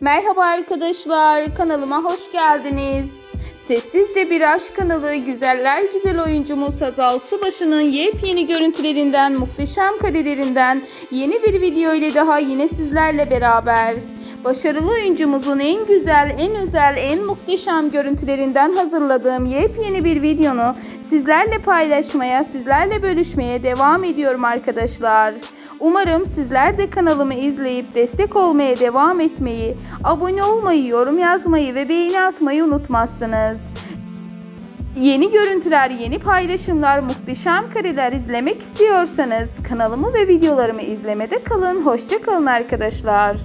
Merhaba arkadaşlar, kanalıma hoş geldiniz. Sessizce Bir Aşk kanalı güzeller güzel oyuncumuz Hazal Subaşı'nın yepyeni görüntülerinden, muhteşem karelerinden yeni bir video ile daha yine sizlerle beraber. Başarılı oyuncumuzun en güzel, en özel, en muhteşem görüntülerinden hazırladığım yepyeni bir videonu sizlerle paylaşmaya, sizlerle bölüşmeye devam ediyorum arkadaşlar. Umarım sizler de kanalımı izleyip destek olmaya devam etmeyi, abone olmayı, yorum yazmayı ve beğeni atmayı unutmazsınız. Yeni görüntüler, yeni paylaşımlar, muhteşem kareler izlemek istiyorsanız kanalımı ve videolarımı izlemede kalın. Hoşçakalın arkadaşlar.